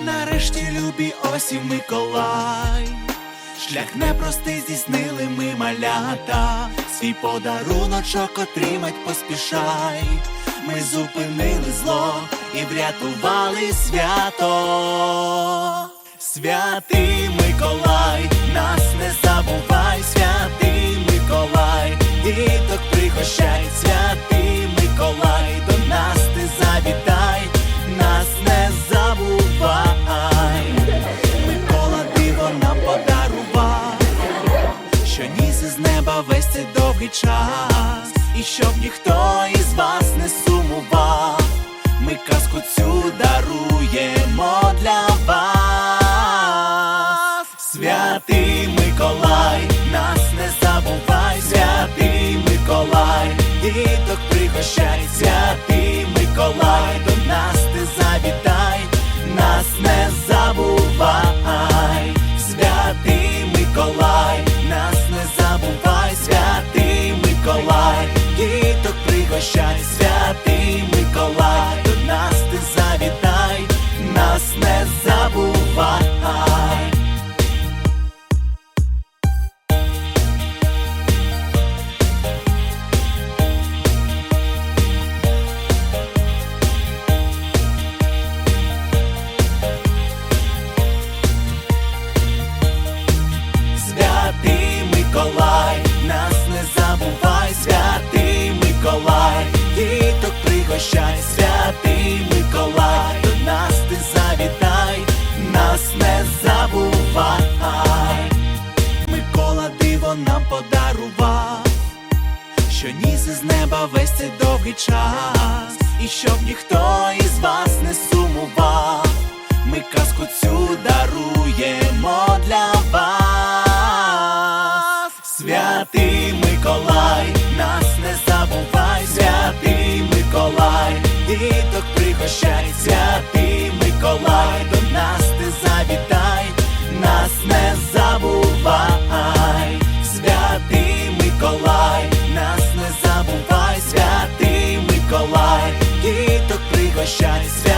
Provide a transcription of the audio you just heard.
Нарешті любі осі Миколай. Шлях непростий здійснили ми малята, свій подаруночок отримать поспішай. Ми зупинили зло і врятували свято. Святий Миколай, нас не забувай, святий Миколай, діток пригощай, святий що ніс із неба весь цей довгий час, і щоб ніхто із вас не сумував, ми казку цю даруємо для вас. Святий весь цей довгий час, і щоб ніхто із вас не сумував, ми казку цю даруємо для вас. Святий Миколай, нас не забувай, святий Миколай, діток пригощай, святий Миколай, до нас ти завітай, пригощай, святий